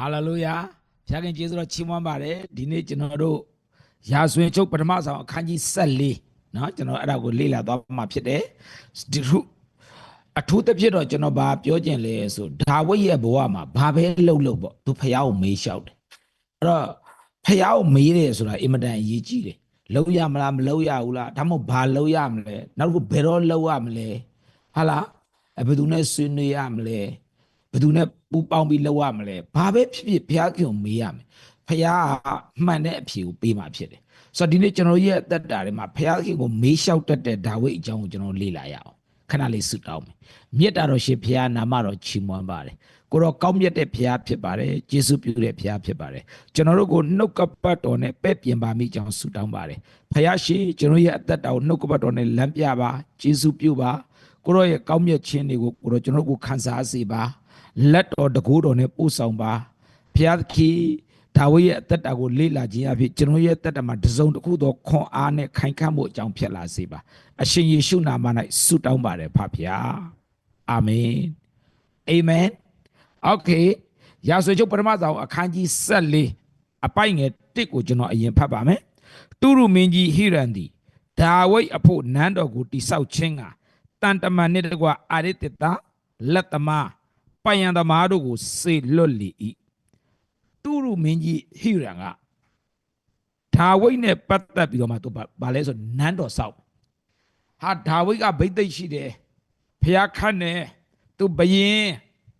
ဟာလေလုယာဖခင်ကျေးဇူးတော်ချီးမွမ်းပါတယ်ဒီနေ့ကျွန်တော်တို့ရာဇဝင်ချုပ်ပထမဆောင်အခန်းကြီး14เนาะကျွန်တော်အဲ့ဒါကိုလေ့လာသွားမှာဖြစ်တယ်ဒီခုအထူးသဖြင့်တော့ကျွန်တော်ဗာပြောခြင်းလဲဆိုဒါဝိဒ်ရဲ့ဘဝမှာဘာပဲလှုပ်လှုပ်ပေါ့သူဖះကိုမေးလျှောက်တယ်အဲ့တော့ဖះကိုမေးတယ်ဆိုတာအင်မတန်အရေးကြီးတယ်လှုပ်ရမလားမလှုပ်ရဘူးလားဒါမှမဟုတ်ဘာလှုပ်ရမလဲနောက်တစ်ခုဘယ်တော့လှုပ်ရမလဲဟာလားအဲ့ဘယ်သူနဲ့ဆွေးနွေးရမလဲ ဘယ်သူနဲ့ပူပေါင်းပြီးလှုပ်ရမလဲဘာပဲဖြစ်ဖြစ်ဘုရားခင်ကိုမေးရမယ်ဖះကမှန်တဲ့အဖြေကိုပေးမှာဖြစ်တယ်ဆိုတော့ဒီနေ့ကျွန်တော်ရဲ့အသက်တာတွေမှာဘုရားခင်ကိုမေးလျှောက်တတ်တဲ့ဒါဝိဒ်အကြောင်းကိုကျွန်တော်လေ့လာရအောင်ခဏလေးဆုတောင်းမယ်မြတ်တာတော်ရှင်ဘုရားနာမတော်ချီးမွမ်းပါတယ်ကိုတော့ကောင်းမြတ်တဲ့ဘုရားဖြစ်ပါတယ်ယေရှုပြုတဲ့ဘုရားဖြစ်ပါတယ်ကျွန်တော်တို့ကိုနှုတ်ကပတ်တော်နဲ့ပဲ့ပြင်ပါမိကြောင်းဆုတောင်းပါတယ်ဘုရားရှင်ကျွန်တော်ရဲ့အသက်တာကိုနှုတ်ကပတ်တော်နဲ့လမ်းပြပါယေရှုပြုပါကိုတော့ရဲ့ကောင်းမြတ်ခြင်းတွေကိုကိုတော့ကျွန်တော်တို့ကိုခံစားစေပါ လက်တော်တကူတော်နဲ့ပို့ဆောင်ပါဘုရားသခင်ဒါဝိဒ်ရဲ့အသက်တာကိုလေ့လာခြင်းအဖြစ်ကျွန်တော်ရဲ့အသက်တာမှာတစ်စုံတစ်ခုသောခွန်အားနဲ့ခိုင်ခန့်မှုအကြောင်းဖြစ်လာစေပါအရှင်ယေရှုနာမ၌ဆုတောင်းပါတယ်ဖခင်အာမင်အာမင်โอเคရာဇဝချုပ်ပထမဆောင်အခန်းကြီး14အပိုင်ငယ်1ကိုကျွန်တော်အရင်ဖတ်ပါမယ်တူရုမင်းကြီးဟိရန်သည်ဒါဝိဒ်အဖို့နန်းတော်ကိုတိဆောက်ခြင်းကတန်တမန်နှင့်တကွာအာရစ်တတလက်သမား ပိုင်ယံသမားတို့ကိုစေလွတ်လေ၏တူရုမင်းကြီးဟိရန်ကဒါဝိဒ်နဲ့ပတ်သက်ပြီးတော့မှသူဗာလဲဆိုနန်းတော်ဆောက်ဟာဒါဝိဒ်ကဗိသိက်ရှိတယ်ဖျားခတ်နေသူဘယင်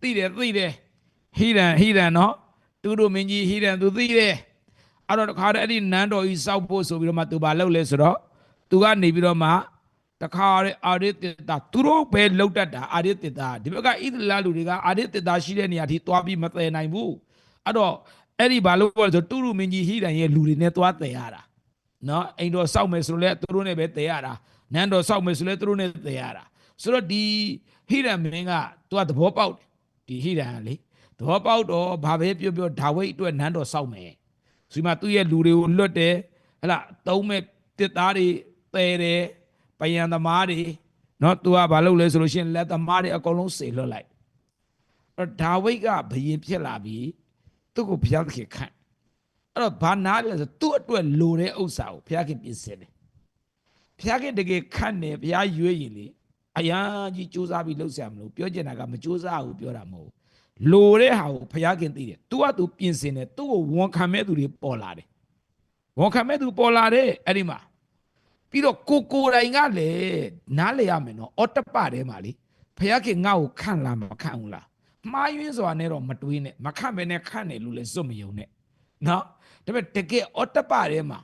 သိတယ်သိတယ်ဟိရန်ဟိရန်နော်တူရုမင်းကြီးဟိရန်သူသိတယ်အဲ့တော့တခါတည်းအဲ့ဒီနန်းတော်ကြီးစောက်ဖို့ဆိုပြီးတော့မှသူဗာလုပ်လဲဆိုတော့သူကနေပြီးတော့မှ တခါရဲအာရစ်တေတာသူတို့ပဲလှုပ်တတ်တာအာရစ်တေတာဒီဘက်ကဣသလလူတွေကအာရစ်တေတာရှိတဲ့နေရာထိသွားပြီးမတည်နိုင်ဘူးအဲ့တော့အဲ့ဒီဘာလို့လဲဆိုတူရုမင်းကြီးဟိရန်ရဲ့လူတွေနဲ့သွားတည်ရတာနော်အိမ်တော်စောက်မယ်ဆိုလဲသူတို့နဲ့ပဲတည်ရတာနန်းတော်စောက်မယ်ဆိုလဲသူတို့နဲ့တည်ရတာဆိုတော့ဒီဟိရန်မင်းကသူကသဘောပေါက်တယ်ဒီဟိရန်ကလေသဘောပေါက်တော့ဘာပဲပြောပြောဒါဝိဒ်အတွက်နန်းတော်စောက်မယ်ဆိုဒီမှာသူ့ရဲ့လူတွေကိုလွတ်တယ်ဟဲ့လားသုံးမဲ့တစ်သားတွေတည်တယ် ပယံသမားတွေနော်သူကဘာလုပ်လဲဆိုလို့ရှိရင်လက်သမားတွေအကုန်လုံးစေလွတ်လိုက်အဲ့တော့ဒါဝိဒ်ကဘယင်ဖြစ်လာပြီးသူ့ကိုဘုရားသခင်ခန့်အဲ့တော့ဘာနာလဲဆိုသူ့အတွက်လိုတဲ့ဥစ္စာကိုဘုရားခင်ပြင်ဆင်တယ်ဘုရားခင်တကယ်ခန့်တယ်ဘုရားရွေးရင်လေအရာကြီးစူးစမ်းပြီးလှုပ်ရှားမလို့ပြောချင်တာကမစူးစမ်းဘူးပြောတာမဟုတ်ဘူးလိုတဲ့ဟာကိုဘုရားခင်သိတယ်။ तू က तू ပြင်ဆင်တယ်။ तू ကိုဝန်ခံမဲ့သူတွေပေါ်လာတယ်။ဝန်ခံမဲ့သူပေါ်လာတယ်အဲ့ဒီမှာ ပြီးတော့ကိုကိုယ်တိုင်ကလည်းနားလေရမယ်နော်။အော်တပထဲမှာလေဘုရားခင်ငါ့ကိုခန့်လားမခန့်ဘူးလား။မှားယွင်းစွာနဲ့တော့မတွေးနဲ့မခန့်ပဲနဲ့ခန့်တယ်လို့လည်းစွတ်မယုံနဲ့။နော်။ဒါပေမဲ့တကယ်အော်တပထဲမှာ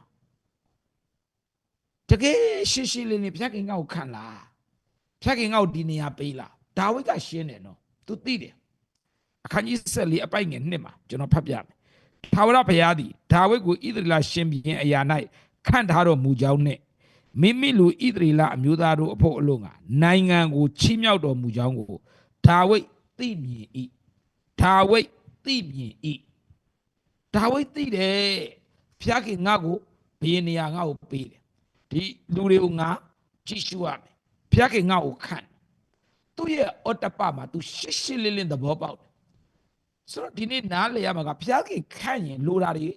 တကယ်ရှင်းရှင်းလင်းလင်းဘုရားခင်ငါ့ကိုခန့်လား။ဘုရားခင်ငါ့ကိုဒီနေရာပေးလား။ဒါဝိဒ်ကရှင်းတယ်နော်။ तू သိတယ်။အခန်းကြီး14အပိုက်ငယ်1မှာကျွန်တော်ဖတ်ပြမယ်။ထာဝရဘုရားသည်ဒါဝိဒ်ကိုဣသရေလရှင်ဘုရင်အရာ၌ခန့်ထားတော်မူကြောင်းနှင့် မိမိလူဣသရေလအမျိုးသားတို့အဖို့အလို့ငါနိုင်ငံကိုချီးမြှောက်တော်မူကြောင်းကိုဒါဝိဒ်သိမြင်၏ဒါဝိဒ်သိမြင်၏ဒါဝိဒ်သိတယ်ဖျားခင်ငါ့ကိုဘုရင်နေရာငါ့ကိုပေးတယ်ဒီလူတွေကိုငါကြည့်ရှုရမယ်ဖျားခင်ငါ့ကိုခန့်သူ့ရဲ့အော်တပမှာ तू ရှစ်ရှစ်လင်းလင်းသဘောပေါက်တယ်ဆိုတော့ဒီနေ့နားလေရမှာကဘုရားခင်ခန့်ရင်လိုတာတွေ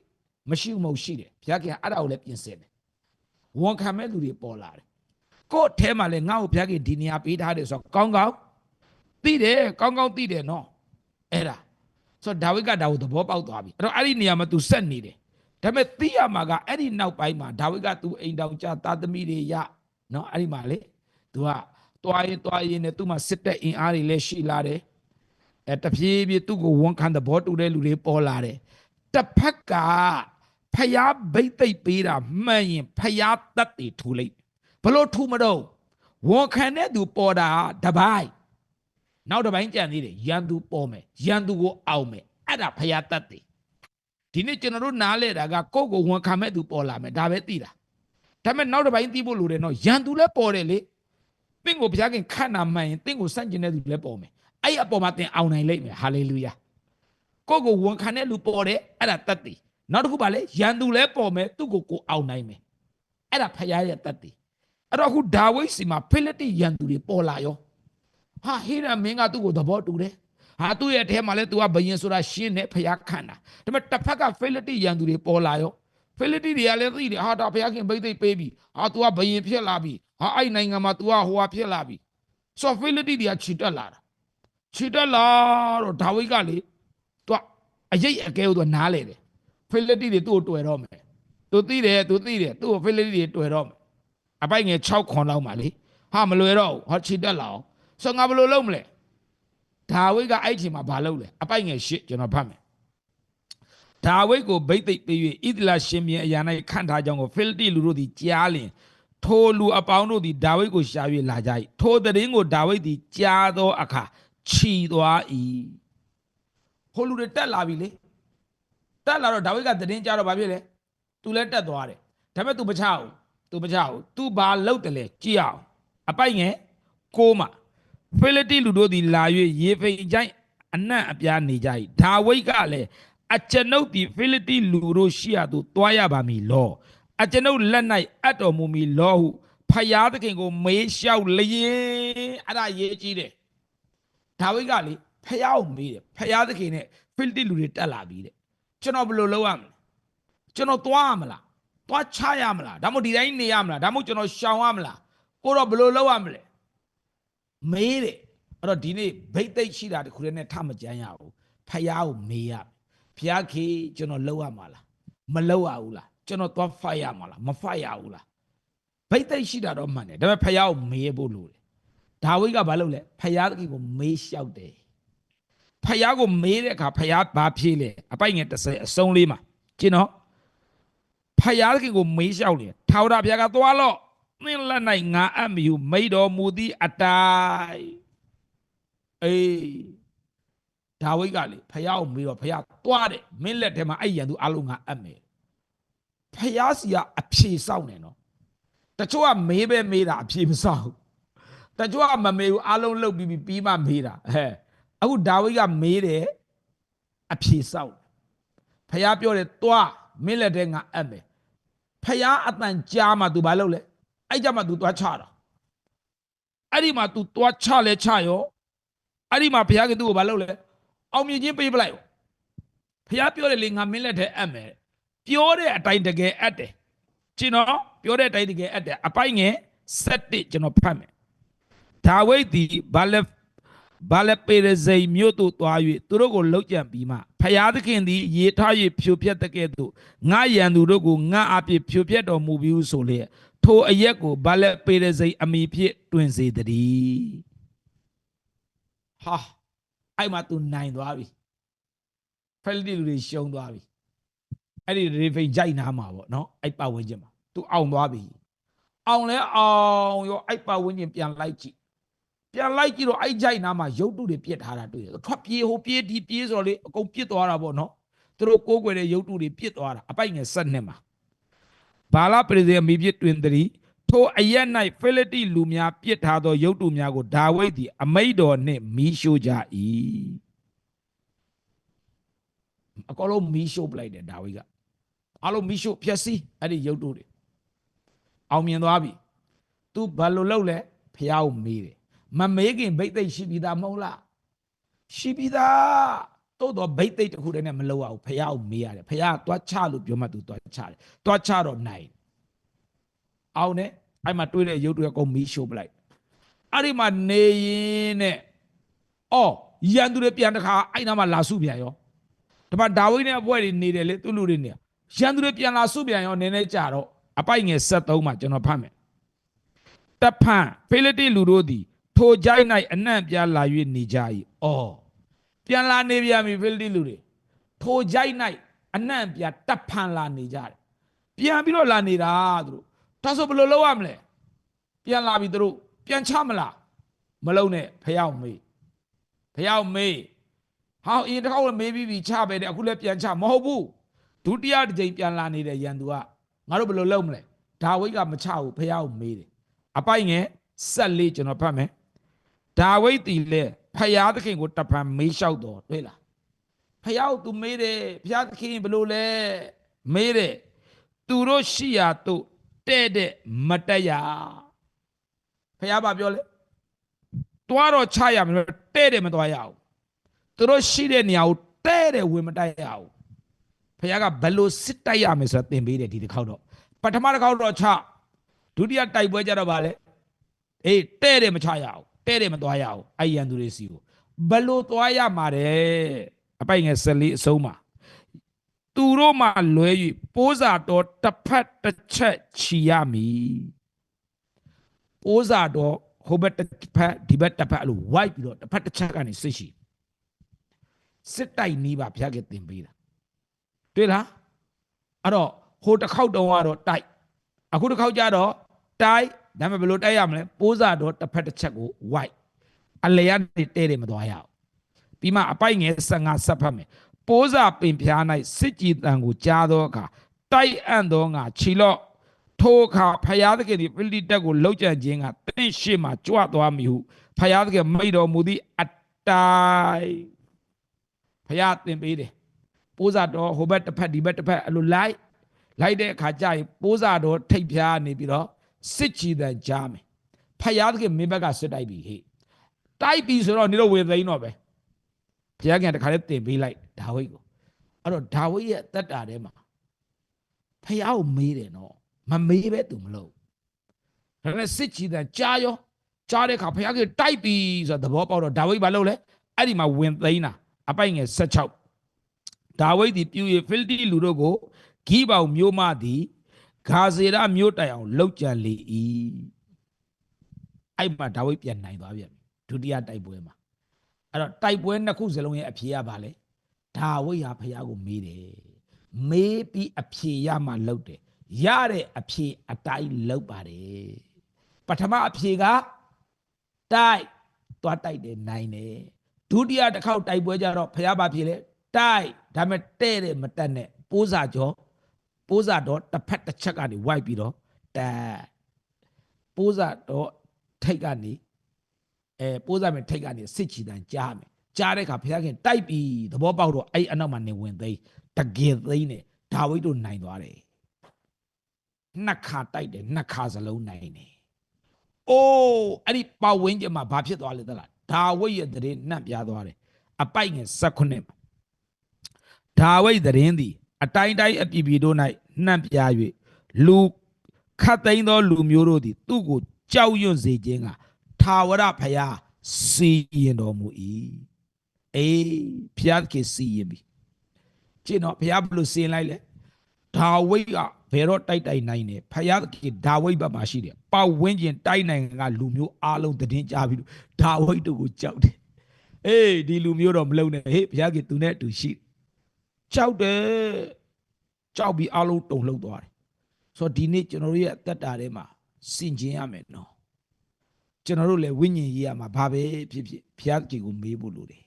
မရှိဘူးမဟုတ်ရှိတယ်ဘုရားခင်ကအဲ့ဒါကိုလည်းပြင်ဆင်တယ် ဝန်ခံမဲ့လူတွေပေါ်လာတယ်ကို့အထဲမှာလည်းငါ့ကိုဘုရားခင်ဒီနေရာပေးထားတယ်ဆိုတော့ကောင်းကောင်းသိတယ်ကောင်းကောင်းသိတယ်နော်အဲ့ဒါဆိုတော့ဒါဝိဒ်ကဒါကိုသဘောပေါက်သွားပြီအဲ့တော့အဲ့ဒီနေရာမှာ तू ဆက်နေတယ်ဒါပေမဲ့သိရမှာကအဲ့ဒီနောက်ပိုင်းမှာဒါဝိဒ်က तू အိမ်တောင်ကြသားသမီးတွေရနော်အဲ့ဒီမှာလေ तू ကတွားရင်တွားရင်နဲ့ तू မှာစစ်တဲ့အင်အားတွေလည်းရှိလာတယ် အဲတဖြည်းဖြည်းသူ့ကိုဝန်ခံသဘောတူတဲ့လူတွေပေါ်လာတယ်တစ်ဖက်က ဖျားဘိတ်သိပ်ပေးတာမှန်ရင်ဖျားတက်တွေထူလိုက်ဘလို့ထူမတော့ဝန်ခံတဲ့သူပေါ်တာတပိုင်းနောက်တစ်ပိုင်းကြံသေးတယ်ရန်သူပေါ်မယ်ရန်သူကိုအောင်မယ်အဲ့ဒါဖျားတက်တွေဒီနေ့ကျွန်တော်တို့နားလဲတာကကိုယ့်ကိုဝန်ခံမဲ့သူပေါ်လာမယ်ဒါပဲသိတာဒါပေမဲ့နောက်တစ်ပိုင်းသိဖို့လိုတယ်နော်ရန်သူလည်းပေါ်တယ်လေတင့်ကိုဘုရားခင်ခန့်တာမှန်ရင်တင့်ကိုစန့်ကျင်တဲ့သူလည်းပေါ်မယ်အဲ့ဒီအပေါ်မှာသင်အောင်နိုင်လိမ့်မယ်ဟာလေလုယာကိုယ့်ကိုဝန်ခံတဲ့လူပေါ်တယ်အဲ့ဒါတတ်တည် နောက်တစ်ခုပါလေရန်သူလည်းပေါ်မယ်သူ့ကိုကိုအောင်နိုင်မယ်အဲ့ဒါဖခင်ရဲ့တတ်တည်အဲ့တော့အခုဒါဝိဒ်စီမှာဖိလိတိရန်သူတွေပေါ်လာရောဟာဟေရမင်းကသူ့ကိုသဘောတူတယ် ဟာသူ့ရဲ့အထဲမှာလဲ तू ကဘယင်ဆိုတာရှင်းတယ်ဖျားခန့်တာဒါပေမဲ့တစ်ဖက်ကဖိလိတိရန်သူတွေပေါ်လာရောဖိလိတိတွေကလည်းသိတယ်ဟာဒါဖျားခင်ဘိသိက်ပေးပြီဟာ तू ကဘယင်ဖြစ်လာပြီဟာအဲ့နိုင်ငံမှာ तू ကဟိုဟာဖြစ်လာပြီဆိုတော့ဖိလိတိတွေကခြိတက်လာတာခြိတက်လာတော့ဒါဝိဒ်ကလေ तू အရေးအကဲကို तू နားလေတယ် ဖိလိတိတွေသူ့ကိုတွေ့တော့မယ် तू သိတယ် तू သိတယ်သူ့ကိုဖိလိတိတွေတွေ့တော့မယ်အပိုက်ငယ်6ခွန်လောက်မှလေဟာမလွယ်တော့ဘူးဟောခြိတက်လာအောင်ဆိုတော့ငါဘယ်လိုလုပ်မလဲဒါဝိဒ်ကအဲ့ဒီမှာဘာလုပ်လဲအပိုက်ငယ်ရှစ်ကျွန်တော်ဖတ်မယ်ဒါဝိဒ်ကိုဗိသိက်ပေး၍ဣသလရှင်ပြန်အရာ၌ခန့်ထားကြောင်းကိုဖိလိတိလူတို့သည်ကြားလျင်ထိုလူအပေါင်းတို့သည်ဒါဝိဒ်ကိုရှာ၍လာကြ၏ထိုသတင်းကိုဒါဝိဒ်သည်ကြားသောအခါခြီသွား၏ဟိုလူတွေတက်လာပြီလေ တက်လာတော့ဒါဝိဒ်ကသတင်းကြားတော့ဘာဖြစ်လဲသူလည်းတက်သွားတယ်ဒါပေမဲ့ तू မချဘူး तू မချဘူး तू ဘာလုပ်တယ်လဲကြည့်အောင်အပိုက်ငယ်ကိုမှာ ဖိလိတိလူတို့သည်လာ၍ရေဖိန်ကြိုင်အနံ့အပြားနေကြ၏ဒါဝိဒ်ကလည်းအကျွန်ုပ်သည်ဖိလိတိလူတို့ရှိရသို့တွားရပါမည်လောအကျွန်ုပ်လက်၌အပ်တော်မူမည်လောဟုဖယားသခင်ကိုမေးလျှောက်လျင်အဲ့ဒါရေးကြည့်တယ်ဒါဝိဒ်ကလေဖယားကိုမေးတယ်ဖယားသခင်နဲ့ဖိလိတိလူတွေတက်လာပြီတဲ့ ကျွန်တော်ဘယ်လိုလုပ်ရမလဲကျွန်တော်တွားရမလားတွားချရမလားဒါမှမဟုတ်ဒီတိုင်းနေရမလားဒါမှမဟုတ်ကျွန်တော်ရှောင်ရမလားကိုတော့ဘယ်လိုလုပ်ရမလဲမေးတယ်အဲ့တော့ဒီနေ့ဘိတ်သိက်ရှိတာတခုတည်းနဲ့ထမကြမ်းရဘူးဖယားကိုမေးရမယ်ဖယားခေကျွန်တော်လောက်ရမှာလားမလောက်ရဘူးလားကျွန်တော်သွားဖတ်ရမှာလားမဖတ်ရဘူးလားဘိတ်သိက်ရှိတာတော့မှန်တယ်ဒါပေမဲ့ဖယားကိုမေးဖို့လိုတယ်ဒါဝိဒ်ကဘာလုပ်လဲဖယားတကီကိုမေးလျှောက်တယ် ဖယားကိုမေးတဲ့အခါဖယားဘာဖြေလဲအပိုက်ငယ်30အစုံလေးမှာကျင်းတော့ဖယားတကီကိုမေးလျှောက်တယ်ထာဝရဘုရားကသွားလော့သင်လက်၌ငါအပ်မီဟုမိတော်မူသည့်အတိုင်းအေးဒါဝိဒ်ကလေဖယားကိုမေးတော့ဖယားသွားတယ်မင်းလက်ထဲမှာအဲ့ရန်သူအလုံးငါအပ်မယ်ဖယားစီကအဖြေစောင့်နေနော်တချို့ကမေးပဲမေးတာအဖြေမစောင့်ဘူးတချို့ကမမေးဘူးအလုံးလှုပ်ပြီးပြီးပြီးမှမေးတာဟဲ့ အခုဒါဝိဒ်ကမေးတယ်အဖြေစောင့်ဖယားပြောတယ်သွားမင်းလက်ထဲငါအပ်မယ်ဖယားအတန်ကြားမှ तू ဘာလုပ်လဲ အဲ့ကြမှာ तू သွားချတာအဲ့ဒီမှာ तू သွားချလဲချရောအဲ့ဒီမှာဘုရားကသူ့ကိုမလုပ်လဲအောင်မြင်ချင်းပေးပလိုက်ရောဘုရားပြောတယ်လေငါမင်းလက်ထဲအပ်မယ်ပြောတဲ့အတိုင်းတကယ်အပ်တယ်ကျွန်တော်ပြောတဲ့အတိုင်းတကယ်အပ်တယ်အပိုက်ငယ်7ကျွန်တော်ဖတ်မယ်ဒါဝိဒ်သည်ဘာလ က်ဘာလက်ပေရဇိမ်မြို့သို့သွား၍သူတို့ကိုလှုပ်ကြံပြီးမှဖျားသခင်သည်ရေထား၍ဖြိုဖျက်တဲ့ကဲ့သို့ငါရန်သူတို့ကိုငါအပြစ်ဖြိုဖျက်တော်မူပြီးဟုဆိုလျက်ထိုအရက်ကိုဘာလက်ပေရစိတ်အမိဖြစ်တွင်စေတည်းဟာအဲ့မှာ तू နိုင်သွားပြီဖယ်လီတီလူတွေရှုံးသွားပြီအဲ့ဒီရေဖိန်ကြိုက်နာမှာပေါ့နော်အဲ့ပတ်ဝန်းကျင်မှာ तू အောင်သွားပြီအောင်လဲအောင်ရောအဲ့ပတ်ဝန်းကျင်ပြန်လိုက်ကြည့် ပြန်လိုက်ကြည့်တော့အဲ့ကြိုက်နာမှာရုပ်တုတွေပြစ်ထားတာတွေ့တယ်ထွက်ပြေးဟိုပြေးဒီပြေးဆိုတော့လေအကုန်ပြစ်သွားတာပေါ့နော်သူတို့ကိုးကွယ်တဲ့ရုပ်တုတွေပြစ်သွားတာအပိုက်ငယ်ဆက်နှစ်မှာဘာလပရိသေမိပြစ်တွင်တည်းထိုအရက်၌ဖိလိတိလူများပြစ်ထားသော ရုပ်တုများကိုဒါဝိဒ်သည် အမိတ်တော်နှင့်မီးရှို့ကြ၏အကောလုံးမီးရှို့ပလိုက်တယ်ဒါဝိဒ်ကအလုံးမီးရှို့ဖျက်ဆီးအဲ့ဒီရုပ်တုတွေအောင်မြင်သွားပြီ तू ဘာလို့လုပ်လဲဖះကိုမေးတယ် မမေးခင်ဘိတ်သိက်ရှိပြီးသားမဟုတ်လားရှိပြီးသားတိုးတော့ဘိတ်သိက်တစ်ခုတည်းနဲ့မလုပ်ရဘူးဖះကိုမေးရတယ်ဖះကသွားချလို့ပြောမှ तू သွားချတယ်သွားချတော့နိုင်အောင်နဲ့အဲ့မှာတွေးတဲ့ရုပ်တွေအကုန်မီးရှို့ပလိုက်အဲ့ဒီမှာနေရင်နဲ့အော်ရန်သူတွေပြန်တခါအဲ့နားမှာလာစုပြန်ရောဒါမှဒါဝိဒ်နဲ့အပွဲတွေနေတယ်လေသူ့လူတွေနေရန်သူတွေပြန်လာစုပြန်ရောနည်းနည်းကြာတော့အပိုက်ငယ်73မှာကျွန်တော်ဖတ်မယ်တဖန်ဖိလိတိလူတို့သည် ထိုကြိုက်၌အနှံ့ပြားလာ၍နေကြ၏အော်ပြန်လာနေပြန်ပြီဖိလိတိလူတွေထိုကြိုက်၌အနှံ့ပြားတဖန်လာနေကြတယ်ပြန်ပြီးတော့လာနေတာသူတို့ဒါဆိုဘယ်လိုလုပ်ရမလဲပြန်လာပြီသူတို့ပြန်ချမလားမလုံနဲ့ဖះအောင်မေးဖះအောင်မေးဟောအရင်တစ်ခေါက်လည်းမေးပြီးပြီချပဲတဲ့အခုလည်းပြန်ချမဟုတ်ဘူးဒုတိယတစ်ကြိမ်ပြန်လာနေတဲ့ရန်သူကငါတို့ဘယ်လိုလုပ်မလဲဒါဝိဒ်ကမချဘူးဖះအောင်မေးတယ်အပိုက်ငယ်ဆက်လေးကျွန်တော်ဖတ်မယ် ဒါဝိဒ်တီလဲဖះသခင်ကိုတဖန်မေးလျှောက်တော်တွေ့လားဖះကို तू မေးတယ်ဖះသခင်ဘယ်လိုလဲမေးတယ်သူတို့ရှိရာတို့တဲ့တဲ့မတက်ရဖះဘာပြောလဲတွားတော့ချရမယ်တဲ့တယ်မတွားရအောင်သူတို့ရှိတဲ့နေရာကိုတဲ့တဲ့ဝင်မတိုက်ရဘူးဖခင်ကဘယ်လိုစစ်တိုက်ရမယ်ဆိုတာသင်ပေးတယ်ဒီတစ်ခေါက်တော့ပထမတစ်ခေါက်တော့ချဒုတိယတိုက်ပွဲကြတော့ဗာလဲအေးတဲ့တယ်မချရအောင် တဲ့တယ်မသွားရအောင်အဲ့ရန်သူတွေစီကိုဘယ်လိုသွားရမှာတဲ့အပိုင်ငယ်14အဆုံးမှာသူတို့မှလွဲ၍ပိုးစာတော်တစ်ဖက်တစ်ချက်ချီရမည်ပိုးစာတော်ဟိုဘက်တစ်ဖက်ဒီဘက်တစ်ဖက်အဲ့လို white ပြီးတော့တစ်ဖက်တစ်ချက်ကနေစစ်ရှိစစ်တိုက်နီးပါဘုရားကတင်ပေးတာတွေ့လားအဲ့တော့ဟိုတစ်ခေါက်တုံးကတော့တိုက်အခုတစ်ခေါက်ကျတော့တိုက် ဒါပေမဲ့ဘယ်လိုတိုက်ရမလဲပိုးစာတော့တစ်ဖက်တစ်ချက်ကို white အလေရနေတဲတယ်မသွားရအောင်ပြီးမှအပိုက်ငယ်15ဆက်ဖတ်မယ်ပိုးစာပင်ဖျား၌စစ်ကြည်တန်ကိုကြားသောအခါတိုက်အံ့သောငါခြီလော့ထိုအခါဖယားသခင်သည်ပိလိတက်ကိုလှုပ်ကြံခြင်းကတင့်ရှိမှကြွသွားမိဟုဖယားသခင်မိတော်မူသည့်အတိုင်းဖယားတင်ပေးတယ်ပိုးစာတော်ဟိုဘက်တစ်ဖက်ဒီဘက်တစ်ဖက်အဲ့လိုလိုက်လိုက်တဲ့အခါကျရင်ပိုးစာတော်ထိတ်ဖျားနေပြီးတော့ စစ်ကြည်တန်ကြားမယ်ဖယားသခင်မင်းဘက်ကစစ်တိုက်ပြီဟေ့တိုက်ပြီဆိုတော့နေတော့ဝေသိန်းတော့ပဲဘုရားခင်တခါလေးတင်ပေးလိုက်ဒါဝိဒ်ကိုအဲ့တော့ဒါဝိဒ်ရဲ့အသက်တာထဲမှာဖယားကိုမေးတယ်နော်မမေးပဲသူမလုပ်ဒါပေမဲ့စစ်ကြည်တန်ကြားရောကြားတဲ့အခါဖယားကတိုက်ပြီဆိုတော့သဘောပေါက်တော့ဒါဝိဒ်ဘာလုပ်လဲအဲ့ဒီမှာဝင်သိန်းတာအပိုင်ငယ်16ဒါဝိဒ်ဒီပြူရဖိလတိလူတို့ကိုဂိဘောင်မျိုးမသည် ဂါဇေရမျိုးတိုင်အောင်လှုပ်ကြံလေ၏အဲ့မှာဒါဝိဒ်ပြန်နိုင်သွားပြန်ပြီဒုတိယတိုက်ပွဲမှာအဲ့တော့တိုက်ပွဲနှစ်ခုစလုံးရဲ့အဖြေကဘာလဲဒါဝိဒ်ဟာဖယားကိုမေးတယ်မေးပြီးအဖြေရမှလှုပ်တယ်ရတဲ့အဖြေအတိုင်းလှုပ်ပါတယ်ပထမအဖြေကတိုက်သွားတိုက်တယ်နိုင်တယ်ဒုတိယတစ်ခေါက်တိုက်ပွဲကြတော့ဖယားဘာဖြေလဲတိုက်ဒါပေမဲ့တဲ့တယ်မတက်နဲ့ပိုးစာကြော ပိုးစာတော့တစ်ဖက်တစ်ချက်ကနေဝိုက်ပြီးတော့တက်ပိုးစာတော့ထိတ်ကနေအဲပိုးစာမယ်ထိတ်ကနေစစ်ချီတန်ကြားမယ်ကြားတဲ့အခါဘုရားခင်တိုက်ပြီးသဘောပေါက်တော့အဲ့အနောက်မှာနေဝင်သိမ်းတကယ်သိမ်းတယ်ဒါဝိဒ်တို့နိုင်သွားတယ်နှစ်ခါတိုက်တယ်နှစ်ခါစလုံးနိုင်တယ်အိုးအဲ့ဒီပတ်ဝန်းကျင်မှာဘာဖြစ်သွားလဲသလားဒါဝိဒ်ရဲ့တရင်နှံ့ပြားသွားတယ်အပိုက်ငယ်16မှာဒါဝိဒ်တရင်သည် အတိုင်းတိုင်းအပြည်ပြည်တို့၌နှံ့ပြား၍လူခတ်သိမ်းသောလူမျိုးတို့သည် သူ့ကိုကြောက်ရွံ့စေခြင်းကထာဝရဘုရားစီရင်တော်မူ၏အေးဘုရားခင်စီရင်ပြီကျင့်တော့ဘုရားဘယ်လိုစီရင်လိုက်လဲဒါဝိဒ်ကဘယ်တော့တိုက်တိုက်နိုင်တယ်ဘုရားခင်ဒါဝိဒ်ဘက်မှာရှိတယ်ပတ်ဝန်းကျင်တိုက်နိုင်ကလူမျိုးအားလုံးတည်င်းကြပြီးတော့ဒါဝိဒ်တို့ကိုကြောက်တယ်အေးဒီလူမျိုးတော့မလုံနဲ့ဟေးဘုရားခင်သူနဲ့အတူရှိ ကြောက်တယ်ကြောက်ပြီးအားလုံးတုန်လှုပ်သွားတယ်ဆိုတော့ဒီနေ့ကျွန်တော်တို့ရဲ့အသက်တာထဲမှာစင်ကျင်ရမယ်နော်ကျွန်တော်တို့လည်းဝိညာဉ်ရေးရမှာဘာပဲဖြစ်ဖြစ်ဘုရားကြီးကိုမေးဖို့လိုတယ်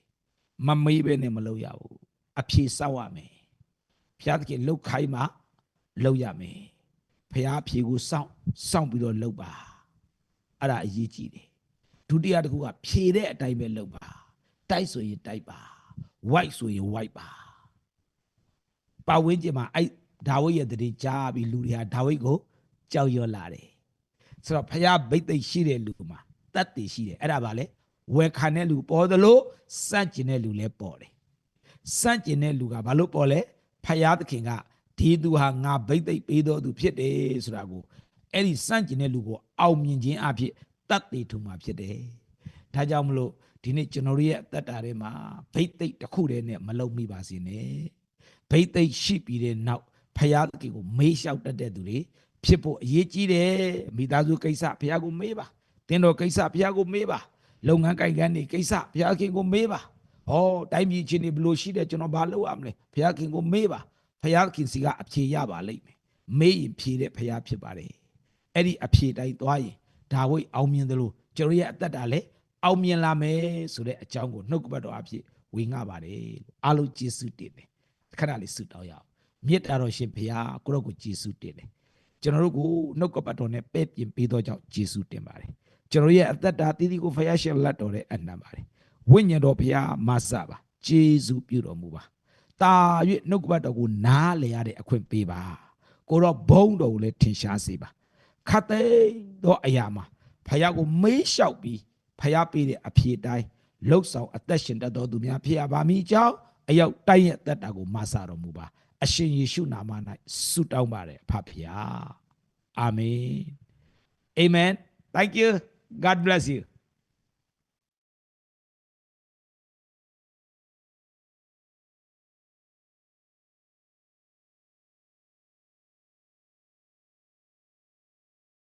မမေးပဲနဲ့မလုပ်ရဘူးအဖြေစောက်ရမယ်ဘုရားကြီးလှုပ်ခိုင်းမှလှုပ်ရမယ်ဘုရားအဖြေကိုစောင့်စောင့်ပြီးတော့လှုပ်ပါအဲ့ဒါအရေးကြီးတယ်ဒုတိယတစ်ခုကဖြေတဲ့အတိုင်းပဲလှုပ်ပါတိုက်ဆိုရင်တိုက်ပါ white ဆိုရင် white ပါ ပါဝင်းကျင်မှာအဲ့ဒါဝိဒ်ရဲ့တတိကြားပြီးလူတွေဟာဒါဝိဒ်ကိုကြောက်ရွံ့လာတယ်ဆိုတော့ဖះဘိတ်သိက်ရှိတဲ့လူမှာတတ်တည်ရှိတယ်အဲ့ဒါပါလေဝယ်ခံတဲ့လူပေါ်သလိုစန့်ကျင်တဲ့လူလည်းပေါ်တယ်စန့်ကျင်တဲ့လူကဘာလို့ပေါ်လဲဖះသခင်ကဒီသူဟာငါဘိတ်သိက်ပေးတော်သူဖြစ်တယ်ဆိုတာကိုအဲ့ဒီစန့်ကျင်တဲ့လူကိုအောင်မြင်ခြင်းအဖြစ်တတ်တည်ထူမှာဖြစ်တယ်ဒါကြောင့်မလို့ဒီနေ့ကျွန်တော်တို့ရဲ့အသက်တာထဲမှာဘိတ်သိက်တစ်ခုတည်းနဲ့မလုံမိပါစေနဲ့ ဘိတ်သိက်ရှိပြီးတဲ့နောက်ဖះသခင်ကိုမေးလျှောက်တတ်တဲ့သူတွေဖြစ်ဖို့အရေးကြီးတယ်မိသားစုကိစ္စဘုရားကိုမေးပါတင်းတော်ကိစ္စဘုရားကိုမေးပါလုပ်ငန်းကိုင်ကန်းတွေကိစ္စဘုရားခင်ကိုမေးပါဟောတိုင်းပြည်ချင်းတွေဘလို့ရှိတယ်ကျွန်တော်ဘာလုပ်ရမလဲဘုရားခင်ကိုမေးပါဘုရားခင်စီကအဖြေရပါလိမ့်မယ်မေးရင်ဖြေတဲ့ဘုရားဖြစ်ပါတယ်အဲ့ဒီအဖြေတိုင်းသွားရင်ဒါဝိအောင်မြင်တယ်လို့ကျွန်တော်ရဲ့အသက်တာလည်းအောင်မြင်လာမယ်ဆိုတဲ့အကြောင်းကိုနှုတ်ကပတ်တော်အဖြစ်ဝေငှပါတယ်လို့အားလုံးကျေးဇူးတင်တယ် ခဏလေးဆုတောင်းရအောင်မြစ်တာတော်ရှင်ဘုရားကိုရောကိုကျေးဇူးတင်တယ်ကျွန်တော်တို့ကိုနှုတ်ကပတ်တော်နဲ့ပဲ့ပြင်ပေးသောကြောင့်ယေရှုတင်ပါတယ်ကျွန်တော်ရဲ့အသက်တာတည်တည်ကိုဖယားရှင်လက်တော်နဲ့အနံပါတယ်ဝိညာဉ်တော်ဘုရားမဆပါယေရှုပြုတော်မူပါတာ၍နှုတ်ကပတ်တော်ကိုနားလေရတဲ့အခွင့်ပေးပါကိုတော့ဘုံတော်ကိုလည်းထင်ရှားစေပါခတ်သိမ်းသောအရာမှာဖယားကိုမေးလျှောက်ပြီးဖယားပေးတဲ့အဖြေတိုင်းလှုပ်ဆောင်အသက်ရှင်တတ်တော်သူများဖြစ်ရပါမည်အကြောင်း အရောက်တိုင်းရဲ့အသက်တာကိုမဆာတော်မူပါအရှင်ယေရှုနာမ၌ဆုတောင်းပါတယ်အဖဖျားအာမင် Amen thank you god bless you